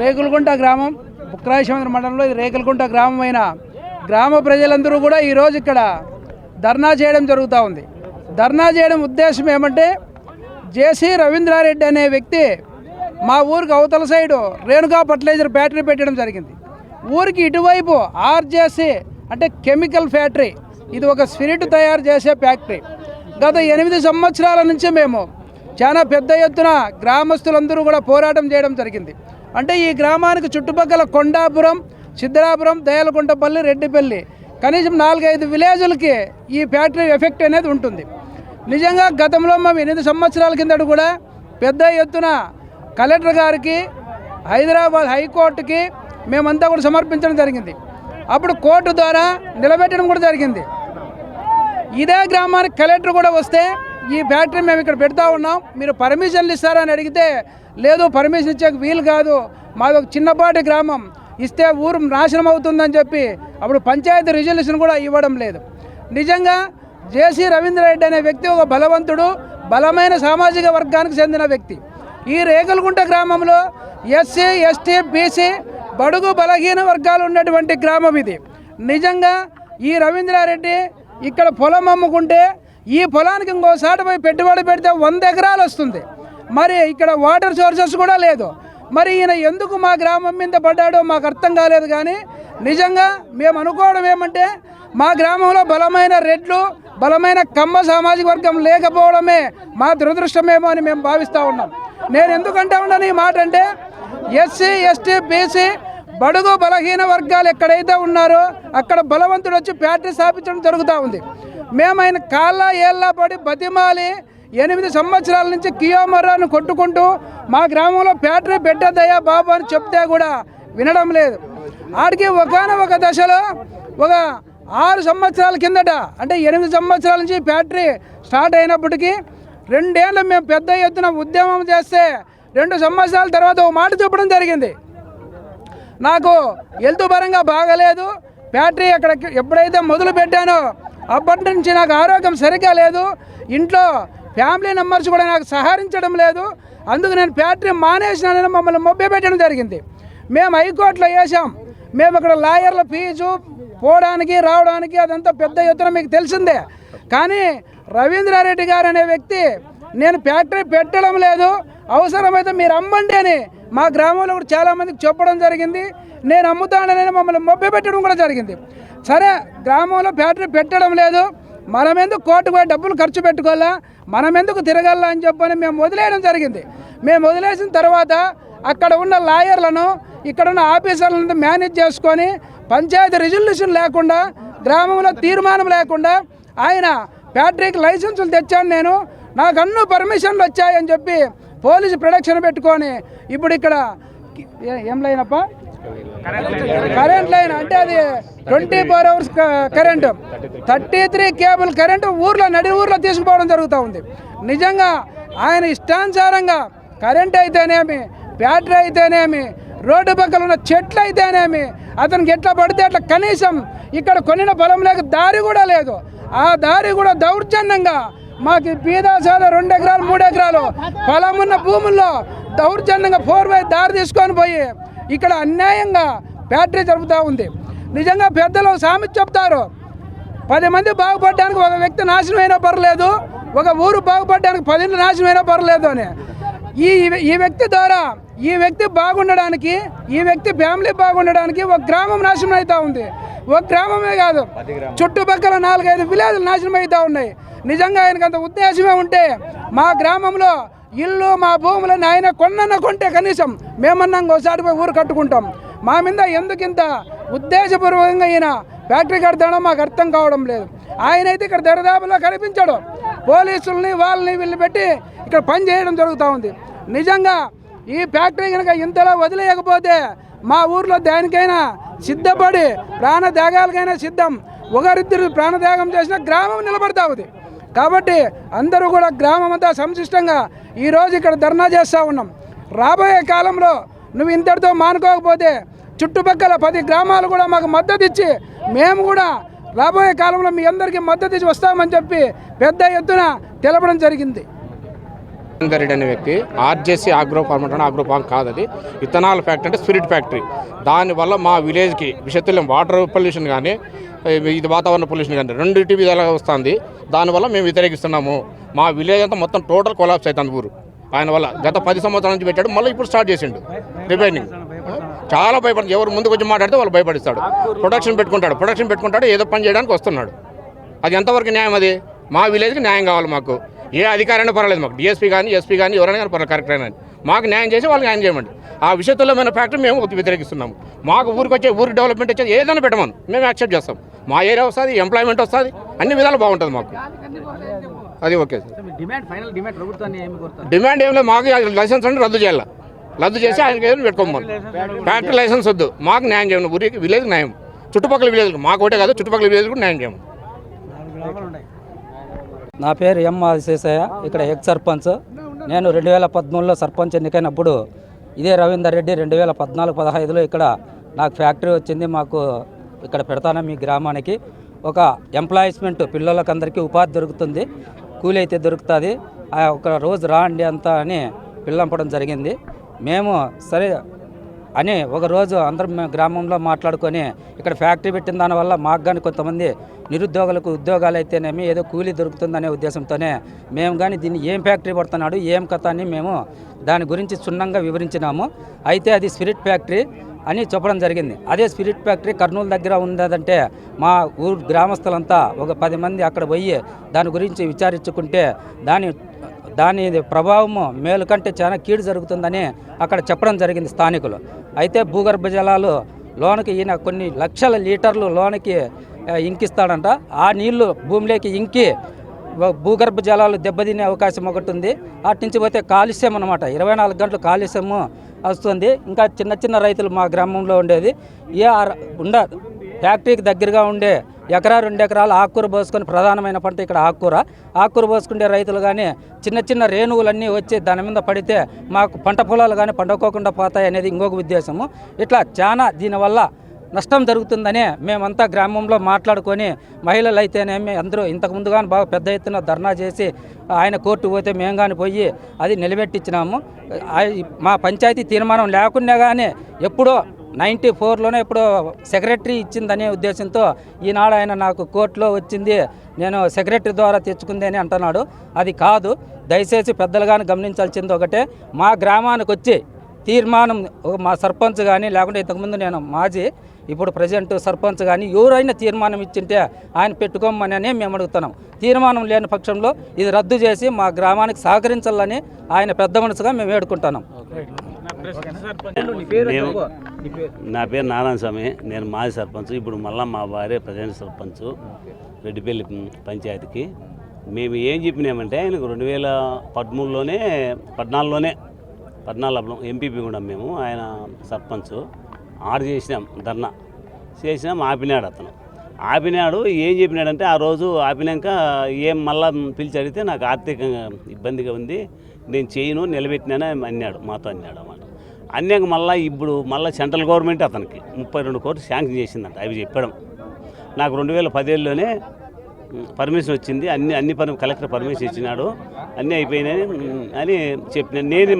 రేకులకుంట గ్రామం బుక్రాయశ్వంద్ర మండలంలో ఇది రేకులకుంట గ్రామం అయిన గ్రామ ప్రజలందరూ కూడా ఈరోజు ఇక్కడ ధర్నా చేయడం జరుగుతూ ఉంది. ధర్నా చేయడం ఉద్దేశం ఏమంటే జేసీ రవీంద్రారెడ్డి అనే వ్యక్తి మా ఊరికి అవతల సైడు రేణుకా ఫర్టిలైజర్ ఫ్యాక్టరీ పెట్టడం జరిగింది. ఊరికి ఇటువైపు ఆర్జేసీ అంటే కెమికల్ ఫ్యాక్టరీ ఇది ఒక స్పిరిట్ తయారు చేసే ఫ్యాక్టరీ. గత ఎనిమిది సంవత్సరాల నుంచి మేము చాలా పెద్ద ఎత్తున గ్రామస్తులందరూ కూడా పోరాటం చేయడం జరిగింది. అంటే ఈ గ్రామానికి చుట్టుపక్కల కొండాపురం సిద్ధరాపురం దయాలకుంటపల్లి రెడ్డిపల్లి కనీసం నాలుగైదు విలేజులకి ఈ ఫ్యాక్టరీ ఎఫెక్ట్ అనేది ఉంటుంది. నిజంగా గతంలో మేము ఎనిమిది సంవత్సరాల కిందట కూడా పెద్ద ఎత్తున కలెక్టర్ గారికి హైదరాబాద్ హైకోర్టుకి మేమంతా కూడా సమర్పించడం జరిగింది. అప్పుడు కోర్టు ద్వారా నిలబెట్టడం కూడా జరిగింది. ఇదే గ్రామానికి కలెక్టర్ కూడా వస్తే ఈ ఫ్యాక్టరీ మేము ఇక్కడ పెడతా ఉన్నాం. మీరు పర్మిషన్లు ఇస్తారా అని అడిగితే లేదు పర్మిషన్ ఇచ్చే వీలు కాదు. మాది ఒక చిన్నపాటి గ్రామం. ఇస్తే ఊరు నాశనం అవుతుందని చెప్పి అప్పుడు పంచాయతీ రిజల్యూషన్ కూడా ఇవ్వడం లేదు. నిజంగా జేసీ రవీంద్ర రెడ్డి అనే వ్యక్తి ఒక బలవంతుడు బలమైన సామాజిక వర్గానికి చెందిన వ్యక్తి. ఈ రేగలగుంట గ్రామంలో ఎస్సీ ఎస్టీ బీసీ బడుగు బలహీన వర్గాలు ఉన్నటువంటి గ్రామం ఇది. నిజంగా ఈ రవీంద్రారెడ్డి ఇక్కడ పొలం అమ్ముకుంటే ఈ పొలానికి ఇంకో సాట పోయి పెట్టుబడి పెడితే వంద ఎకరాలు వస్తుంది. మరి ఇక్కడ వాటర్ సోర్సెస్ కూడా లేదు. మరి ఈయన ఎందుకు మా గ్రామం మీద పడ్డాడో మాకు అర్థం కాలేదు కానీ నిజంగా మేము అనుకోవడం ఏమంటే మా గ్రామంలో బలమైన రెడ్లు బలమైన కమ్మ సామాజిక వర్గం లేకపోవడమే మా దురదృష్టమేమో అని మేము భావిస్తూ ఉన్నాం. నేను ఎందుకంటే ఉన్నాను ఈ మాట అంటే ఎస్సీ ఎస్టీ బీసీ బడుగు బలహీన వర్గాలు ఎక్కడైతే ఉన్నారో అక్కడ బలవంతుడు వచ్చి ఫ్యాక్టరీ స్థాపించడం జరుగుతూ ఉంది. మేము ఆయన కాళ్ళ ఏళ్ళ పడి బతిమాలి ఎనిమిది సంవత్సరాల నుంచి కియోమర్రాను కొట్టుకుంటూ మా గ్రామంలో ఫ్యాక్టరీ పెట్టద్దయ్యా బాబు అని చెప్తే కూడా వినడం లేదు. ఆడికి ఒకనొక దశలో ఒక ఆరు సంవత్సరాల కిందట అంటే ఎనిమిది సంవత్సరాల నుంచి ఫ్యాక్టరీ స్టార్ట్ అయినప్పటికీ రెండేళ్ళు మేము పెద్ద ఎత్తున ఉద్యమం చేస్తే రెండు సంవత్సరాల తర్వాత ఒక మాట చెప్పడం జరిగింది. నాకు హెల్త్ పరంగా బాగలేదు. ఫ్యాక్టరీ అక్కడ ఎప్పుడైతే మొదలు పెట్టానో అప్పటి నుంచి నాకు ఆరోగ్యం సరిగ్గా లేదు. ఇంట్లో ఫ్యామిలీ మెంబర్స్ కూడా నాకు సహకరించడం లేదు. అందుకు నేను ఫ్యాక్టరీ మానేసినానని మమ్మల్ని మొబ్బే పెట్టడం జరిగింది. మేము హైకోర్టులో వేసాం మేము ఇక్కడ లాయర్ల ఫీజు పోవడానికి రావడానికి అదంతా పెద్ద ఎత్తున మీకు తెలిసిందే. కానీ రవీంద్రారెడ్డి గారు అనే వ్యక్తి నేను ఫ్యాక్టరీ పెట్టడం లేదు. అవసరమైతే మీరు అమ్మండి అని మా గ్రామంలో కూడా చాలామందికి చెప్పడం జరిగింది. నేను అమ్ముతానని మమ్మల్ని మొబ్బె పెట్టడం కూడా జరిగింది. సరే గ్రామంలో బ్యాటరీ పెట్టడం లేదు. మనమెందుకు కోర్టు పోయి డబ్బులు ఖర్చు పెట్టుకోవాలా? మనం ఎందుకు అని చెప్పని మేము వదిలేయడం జరిగింది. మేము వదిలేసిన తర్వాత అక్కడ ఉన్న లాయర్లను ఇక్కడ ఉన్న ఆఫీసర్లను మేనేజ్ చేసుకొని పంచాయతీ రిజల్యూషన్ లేకుండా గ్రామంలో తీర్మానం లేకుండా ఆయన ఫ్యాక్టరీకి లైసెన్సులు తెచ్చాను నేను. నాకు అన్ను పర్మిషన్లు వచ్చాయని చెప్పి పోలీసు ప్రొడక్షన్ పెట్టుకొని ఇప్పుడు ఇక్కడ ఏ- ఏం లేనప్ప? Current line. అంటే అది twenty four hours current. Thirty three cable current ఊర్లో నడి ఊర్లో తీసుకుపోవడం జరుగుతూ ఉంది. నిజంగా ఆయన ఇష్టానుసారంగా కరెంట్ అయితేనేమి బ్యాటరీ అయితేనేమి రోడ్డు పక్కన ఉన్న చెట్లు అయితేనేమి అతనికి ఎట్లా పడితే అట్లా కనీసం ఇక్కడ కొనిన పొలం లేక దారి కూడా లేదు. ఆ దారి కూడా దౌర్జన్యంగా మాకు పీదాసాల రెండు ఎకరాలు మూడు ఎకరాలు పొలం ఉన్న భూముల్లో దౌర్జన్యంగా ఫోర్ బై దారి తీసుకొని పోయి ఇక్కడ అన్యాయంగా ఫ్యాక్టరీ జరుపుతూ ఉంది. నిజంగా పెద్దలు సామెత చెప్తారు. పది మంది బాగుపడడానికి ఒక వ్యక్తి నాశనం అయినా పర్లేదు ఒక ఊరు బాగుపడడానికి పది ఇళ్ళు నాశనం అయినా పర్లేదు అని. ఈ ఈ వ్యక్తి ద్వారా ఈ వ్యక్తి బాగుండడానికి ఈ వ్యక్తి ఫ్యామిలీ బాగుండడానికి ఒక గ్రామం నాశనం అవుతా ఉంది. ఒక గ్రామమే కాదు చుట్టుపక్కల నాలుగైదు విలేజ్లు నాశనం అవుతా ఉన్నాయి. నిజంగా ఆయనకు అంత ఉద్దేశమే ఉంటే మా గ్రామంలో ఇల్లు మా భూములను ఆయన కొన్న కొంటే కనీసం మేమన్నా ఇంకోసారి పోయి ఊరు కట్టుకుంటాం. మా మీద ఎందుకు ఇంత ఉద్దేశపూర్వకంగా ఈయన ఫ్యాక్టరీ కడతాడో మాకు అర్థం కావడం లేదు. ఆయన అయితే ఇక్కడ దరిదాపులో కనిపించాడు. పోలీసుల్ని వాళ్ళని వీళ్ళు పెట్టి ఇక్కడ పని చేయడం జరుగుతూ ఉంది. నిజంగా ఈ ఫ్యాక్టరీ కనుక ఇంతలా వదిలేయకపోతే మా ఊర్లో దానికైనా సిద్ధపడి ప్రాణత్యాగాలకైనా సిద్ధం. ఒకరిద్దరు ప్రాణత్యాగం చేసిన గ్రామం నిలబడతా ఉంది. కాబట్టి అందరూ కూడా గ్రామం అంతా సంశిష్టంగా ఈరోజు ఇక్కడ ధర్నా చేస్తూ ఉన్నాం. రాబోయే కాలంలో నువ్వు ఇంతటితో మానుకోకపోతే చుట్టుపక్కల పది గ్రామాలు కూడా మాకు మద్దతు ఇచ్చి మేము కూడా రాబోయే కాలంలో మీ అందరికీ మద్దతు ఇచ్చి వస్తామని చెప్పి పెద్ద ఎత్తున తెలపడం జరిగింది. సురేందర్ రెడ్డి అనే వ్యక్తి ఆర్జేసీ ఆగ్రో ఫార్మ్ అంటే ఆగ్రో ఫార్మ్ కాదు అది. ఇథనాల్ ఫ్యాక్టరీ అంటే స్పిరిట్ ఫ్యాక్టరీ. దానివల్ల మా విలేజ్కి విషతుల్యం వాటర్ పొల్యూషన్ కానీ ఇది వాతావరణ పొల్యూషన్ కానీ రెండింటి విధాలుగా వస్తుంది. దానివల్ల మేము వ్యతిరేకిస్తున్నాము. మా విలేజ్ అంతా మొత్తం టోటల్ కొలాప్స్ అవుతుంది ఊరు. ఆయన వల్ల గత పది సంవత్సరాల నుంచి పెట్టాడు మళ్ళీ ఇప్పుడు స్టార్ట్ చేసిండు. రిపేరింగ్ చాలా భయపడుతుంది. ఎవరు ముందుకు వచ్చి మాట్లాడితే వాళ్ళు భయపడిస్తాడు. ప్రొడక్షన్ పెట్టుకుంటాడు. ప్రొడక్షన్ పెట్టుకుంటాడు. ఏదో పని చేయడానికి వస్తున్నాడు. అది ఎంతవరకు న్యాయం అది? మా విలేజ్కి న్యాయం కావాలి మాకు. ఏ అధికారైనా పర్వాలేదు మాకు. డిఎస్పీ కానీ ఎస్పీ కానీ ఎవరైనా కానీ పర్వాలేదు కరెక్ట్ అయినా. మాకు న్యాయం చేసి వాళ్ళకి న్యాయం చేయమండి. ఆ విషయతుల్యమైన ఫ్యాక్టరీ మేము వ్యతిరేకిస్తున్నాము. మాకు ఊరికి వచ్చే ఊరికి డెవలప్మెంట్ వచ్చేది ఏదైనా పెట్టమని. మేము యాక్సెప్ట్ చేస్తాం. మా ఏరియా వస్తుంది ఎంప్లాయ్మెంట్ వస్తుంది అన్ని విధాలు బాగుంటుంది మాకు. అది ఓకే సార్. డిమాండ్ ఏమి ఏం లేదు. మాకు లైసెన్స్ అంటే రద్దు చేయాలి. రద్దు చేసి ఆయనకి ఏదైనా పెట్టుకోమని ఫ్యాక్టరీ లైసెన్స్ వద్దు. మాకు న్యాయం చేయండి ఊరికి విలేజ్ న్యాయం. చుట్టుపక్కల విలేజ్ మాకు ఒకటే కాదు చుట్టుపక్కల విలేజ్ కూడా న్యాయం చేయమని. నా పేరు ఎం ఆదిశేషయ్య ఇక్కడ హెడ్ సర్పంచ్. నేను రెండు వేల పద్మూడులో సర్పంచ్ ఎన్నికైనప్పుడు ఇదే రవీందర్ రెడ్డి రెండు వేల పద్నాలుగు పదహైదులో ఇక్కడ నాకు ఫ్యాక్టరీ వచ్చింది. మాకు ఇక్కడ పెడతాను మీ గ్రామానికి. ఒక ఎంప్లాయిస్మెంట్ పిల్లలకందరికీ ఉపాధి దొరుకుతుంది. కూలి అయితే దొరుకుతుంది. ఆ ఒక రోజు రాండి అంతా అని పిల్లంపడం జరిగింది. మేము సరే అని ఒకరోజు అందరం గ్రామంలో మాట్లాడుకొని ఇక్కడ ఫ్యాక్టరీ పెట్టిన దానివల్ల మాకు కానీ కొంతమంది నిరుద్యోగులకు ఉద్యోగాలు అయితేనేమి ఏదో కూలీ దొరుకుతుందనే ఉద్దేశంతోనే మేము కానీ దీన్ని ఏం ఫ్యాక్టరీ పడుతున్నాడు ఏం కథ అని మేము దాని గురించి క్షుణ్ణంగా వివరించినాము. అయితే అది స్పిరిట్ ఫ్యాక్టరీ అని చెప్పడం జరిగింది. అదే స్పిరిట్ ఫ్యాక్టరీ కర్నూలు దగ్గర ఉందంటే మా ఊరు గ్రామస్తులంతా ఒక పది మంది అక్కడ పోయి దాని గురించి విచారించుకుంటే దాని దాని ప్రభావము మేలు కంటే చాలా కీడు జరుగుతుందని అక్కడ చెప్పడం జరిగింది స్థానికులు. అయితే భూగర్భ జలాలు లోనకి ఈయన కొన్ని లక్షల లీటర్లు లోనకి ఇంకిస్తాడంట. ఆ నీళ్ళు భూమిలోకి ఇంకి భూగర్భ జలాలు దెబ్బతినే అవకాశం ఒకటి ఉంది. అటు నుంచి పోతే కాలుష్యం అనమాట ఇరవై నాలుగు గంటలు కాలుష్యము వస్తుంది. ఇంకా చిన్న చిన్న రైతులు మా గ్రామంలో ఉండేది. ఏ ఉండ ఫ్యాక్టరీకి దగ్గరగా ఉండే ఎకరా రెండు ఎకరాలు ఆకుకూర పోసుకొని ప్రధానమైన పంట ఇక్కడ ఆకుకూర. ఆకుకూర పోసుకుంటే రైతులు కానీ చిన్న చిన్న రేణువులన్నీ వచ్చి దాని మీద పడితే మాకు పంట పొలాలు కానీ పండుకోకుండా పోతాయి అనేది ఇంకొక ఉద్దేశము. ఇట్లా చాలా దీనివల్ల నష్టం జరుగుతుందని మేమంతా గ్రామంలో మాట్లాడుకొని మహిళలు అయితేనేమి అందరూ ఇంతకుముందు కానీ బాగా పెద్ద ఎత్తున ధర్నా చేసి ఆయన కోర్టు పోతే మేము కానీ పోయి అది నిలబెట్టించినాము. మా పంచాయతీ తీర్మానం లేకున్నా కానీ ఎప్పుడో నైంటీ ఫోర్లోనే ఇప్పుడు సెక్రటరీ ఇచ్చిందనే ఉద్దేశంతో ఈనాడు ఆయన నాకు కోర్టులో వచ్చింది నేను సెక్రటరీ ద్వారా తెచ్చుకుంది అని అంటున్నాడు. అది కాదు దయచేసి పెద్దలు కానీ గమనించాల్సింది ఒకటే మా గ్రామానికి వచ్చి తీర్మానం మా సర్పంచ్ కానీ లేకుంటే ఇంతకుముందు నేను మాజీ ఇప్పుడు ప్రజెంట్ సర్పంచ్ కానీ ఎవరైనా తీర్మానం ఇచ్చింటే ఆయన పెట్టుకోమని మేము అడుగుతున్నాం. తీర్మానం లేని పక్షంలో ఇది రద్దు చేసి మా గ్రామానికి సహకరించాలని ఆయన పెద్ద మనసుగా మేము వేడుకుంటున్నాం. మేము నా పేరు. నారాయణ స్వామి నేను మాజీ సర్పంచ్. ఇప్పుడు మళ్ళా మా భార్య ప్రజెంట్ సర్పంచ్ రెడ్డిపల్లి పంచాయతీకి. మేము ఏం చెప్పినామంటే ఆయనకు రెండు వేల పదమూడులోనే పద్నాలుగులోనే పద్నాలుగు ఎంపీపీ కూడా మేము ఆయన సర్పంచ్. ఆర్డర్ చేసినాం ధర్నా. చేసినాం ఆపినాడు అతను. ఆపినాడు ఏం చెప్పినాడంటే ఆ రోజు ఆపినాక ఏం మళ్ళా పిలిచి అడిగితే నాకు ఆర్థికంగా ఇబ్బందిగా ఉంది. నేను చేయను నిలబెట్టినానే అన్నాడు మాతో అన్నాడు. అన్నమాట మళ్ళీ ఇప్పుడు మళ్ళీ సెంట్రల్ గవర్నమెంట్ అతనికి. ముప్పై రెండు కోట్లు శాంక్షన్ చేసిందంట అవి చెప్పడం. నాకు రెండు వేల పదేళ్ళలోనే పర్మిషన్ వచ్చింది అన్ని అన్ని పని కలెక్టర్ పర్మిషన్ ఇచ్చినాడు అన్నీ అయిపోయినాయి అని చెప్పిన నేను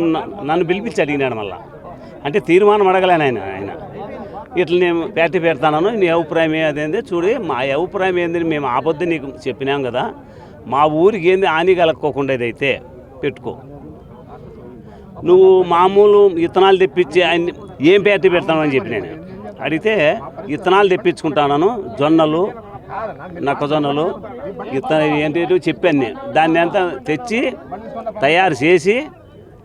నన్ను పిలిపించి అడిగినాడు మళ్ళా. అంటే తీర్మానం అడగలేను ఆయన ఆయన. ఇట్లా నేను ఫ్యాక్టరీ పెడతాను నీ అభిప్రాయం అదేంది చూడు మా అభిప్రాయం ఏంది మేము ఆపొద్దు నీకు చెప్పినాం కదా. మా ఊరికి ఏంది హాని కలక్కోకుండా ఇదైతే పెట్టుకో. నువ్వు మామూలు విత్తనాలు తెప్పించి ఆయన ఏం ఫ్యాక్టరీ పెడతాను అని చెప్పి నేను అడిగితే ఇత్తనాలు తెప్పించుకుంటాను జొన్నలు నక్కజొన్నలు ఇత్తన ఏంటి చెప్పాను నేను. దాన్ని అంతా తెచ్చి తయారు చేసి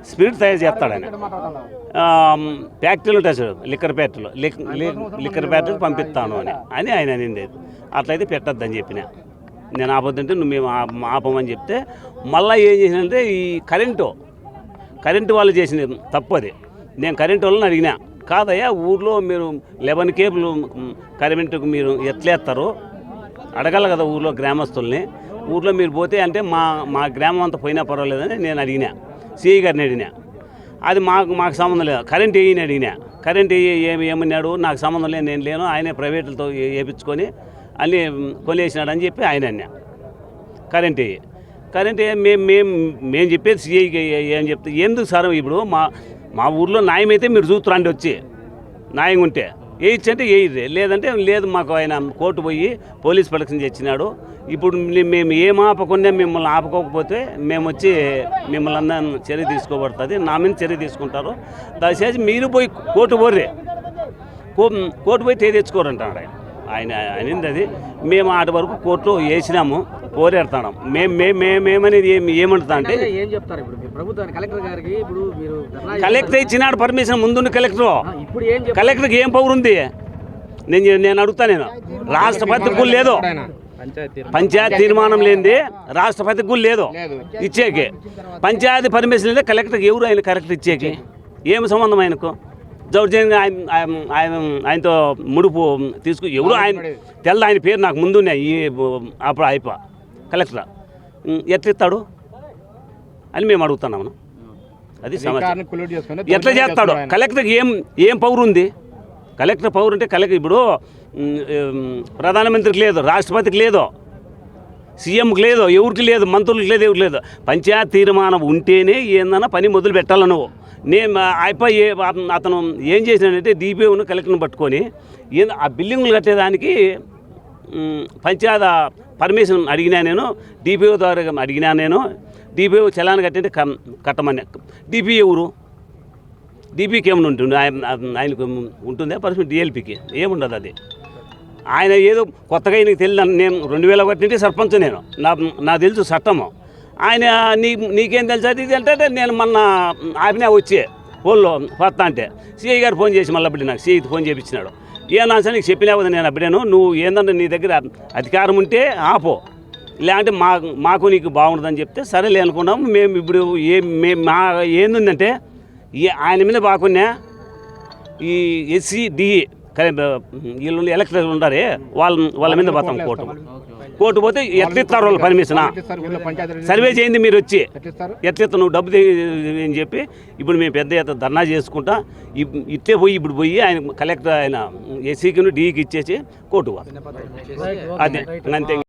స్పిరిట్ తయారు చేస్తాడు ఆయన. ఫ్యాక్టరీలు ఉంటాయి సార్ లిక్కర్ ఫ్యాక్టరీలు. లిక్ లి- లిక్కర్ ఫ్యాక్టరీకి పంపిస్తాను అని. అని ఆయన అనింది. అట్లయితే పెట్టద్దని చెప్పిన. నేను ఆపొద్దంటే నువ్వు మేము ఆపమని చెప్తే మళ్ళీ ఏం చేసినంటే ఈ కరెంటు కరెంటు వాళ్ళు చేసిన తప్పు అది. నేను కరెంటు వాళ్ళని అడిగినా కాదయ్యా ఊర్లో మీరు లెవెన్ కేబుల్ కరెంటుకు మీరు ఎట్లేస్తారు? అడగాలి కదా ఊర్లో గ్రామస్తుల్ని. ఊర్లో మీరు పోతే అంటే మా మా గ్రామం అంతా పోయినా పర్వాలేదని నేను అడిగినా సిఐ గారిని అడిగినా. అది మాకు మాకు సంబంధం లేదు. కరెంట్ వేయని అడిగినా. కరెంట్ ఏమి ఏమన్నాడు? నాకు సంబంధం లేదు నేను లేను. ఆయనే ప్రైవేట్లతో వేయించుకొని అన్నీ కొనేసినాడు అని చెప్పి ఆయన అన్నా. కరెంట్ వేయి కరెంట్ మేము మేము మేము చెప్పేది సిఐకి ఏం చెప్తే ఎందుకు సార్ ఇప్పుడు మా మా ఊర్లో న్యాయమైతే మీరు చూస్తురండి వచ్చి. న్యాయం ఉంటే. వేయచ్చు అంటే వేయదు లేదంటే లేదు మాకు ఆయన కోర్టు పోయి పోలీస్ ప్రొటెక్షన్ తెచ్చినాడు. ఇప్పుడు మేము ఏం ఆపకుండా మిమ్మల్ని ఆపకపోతే మేము వచ్చి మిమ్మల్ని అందరం చర్య తీసుకోబడుతుంది. నా మీద చర్య తీసుకుంటారు. దయచేసి మీరు పోయి కోర్టు పోర్రే. కోర్టు పోయి తే తెచ్చుకోరంటాడు ఆయన. ఆయన అనింది అది మేము ఆట వరకు కోర్టులో వేసినాము. పోరేడుతున్నాం మేము మేము మేమేమనేది ఏం అంటే ఏం చెప్తారు ఇప్పుడు? ప్రభుత్వానికి కలెక్టర్ గారికి ఇప్పుడు మీరు కలెక్టర్ ఇచ్చినాడు పర్మిషన్ ముందున్న కలెక్టర్. ఇప్పుడు ఏం కలెక్టర్కి ఏం పవర్ ఉంది? నేను నేను అడుగుతా నేను. రాష్ట్రపతికి కూడా లేదు. పంచాయతీ తీర్మానం లేనిది రాష్ట్రపతికి కూడా లేదు. ఇచ్చేకి. పంచాయతీ పర్మిషన్ లేదా కలెక్టర్కి ఎవరు ఆయన కలెక్టర్ ఇచ్చేకి? ఏం సంబంధం ఆయనకు? దౌర్జన్యంగా ఆయన ఆయన- ఆయన ఆయనతో ముడుపు తీసుకు ఎవరు ఆయన తెల్ల ఆయన పేరు నాకు ముందున్నాయి ఈ అప్పుడు అయిపో కలెక్టర్ ఎట్లిస్తాడు అని మేము అడుగుతున్నాము అది సమస్య ఎట్లా చేస్తాడు? కలెక్టర్కి ఏం ఏం పవర్ ఉంది? కలెక్టర్ పవర్ అంటే కలెక్టర్ ఇప్పుడు ప్రధానమంత్రికి లేదు రాష్ట్రపతికి లేదు సీఎంకి లేదు ఎవరికి లేదు మంత్రులకు లేదు ఎవరికి లేదు. పంచాయతీ తీర్మానం ఉంటేనే ఏందన్నా పని మొదలు పెట్టాలి నువ్వు. నేను అయిపోయి ఏ- అతను ఏం చేసినాడంటే డిపిఓను కలెక్టర్ని పట్టుకొని ఏం ఆ బిల్డింగ్లు కట్టేదానికి పంచాయత పర్మిషన్ అడిగినా నేను డిపిఓ ద్వారా అడిగినా నేను డిపిఓ చలాన్ కట్టింటే కం- కట్టమని. డిపిఓ ఎవరు? డిపికి ఏమైనా ఉంటుంది ఆయన ఆయనకు ఉంటుందా? పరిస్థితి డిఎల్పికి ఏముండదు అది. ఆయన ఏదో కొత్తగా ఈయనకి తెలియదు నేను రెండు వేల ఒకటి నుండి సర్పంచ్ నేను. నా నాకు తెలుసు చట్టము. ఆయన నీ నీకేం తెలుసు అది ఇది అంటే నేను మొన్న ఆపినా వచ్చే ఊళ్ళో కొత్త అంటే. సిఐ గారు ఫోన్ చేసి మళ్ళీ నాకు సిఐకి ఫోన్ చేయించినాడు ఏ నాశనం నీకు చెప్పినా నేను అప్పుడేను నువ్వు ఏందంటే నీ దగ్గర అధికారం ఉంటే ఆపో. లేదంటే మా మాకు నీకు బాగుంటుందని చెప్తే సరేలే లేనుకున్నాం మేము ఇప్పుడు ఏ మేము మా ఏందంటే ఈ ఆయన మీద బాగున్నా ఈ ఎస్సీ డిఈ వీళ్ళు ఎలక్టర్లు ఉన్నారే వాళ్ళ వాళ్ళ మీద పోతాం కోర్టు. కోర్టు పోతే ఎట్లా ఇస్తారు వాళ్ళు పర్మిషన్? సర్వే చేయండి మీరు వచ్చి. ఎట్లా ఇస్తావు నువ్వు డబ్బు అని చెప్పి ఇప్పుడు మేము పెద్ద ఎత్తున ధర్నా చేసుకుంటా ఇట్లే పోయి ఇప్పుడు పోయి ఆయన కలెక్టర్ ఆయన ఎస్సీకి డిఈకి ఇచ్చేసి కోర్టు పోతాం. అదే అంతే.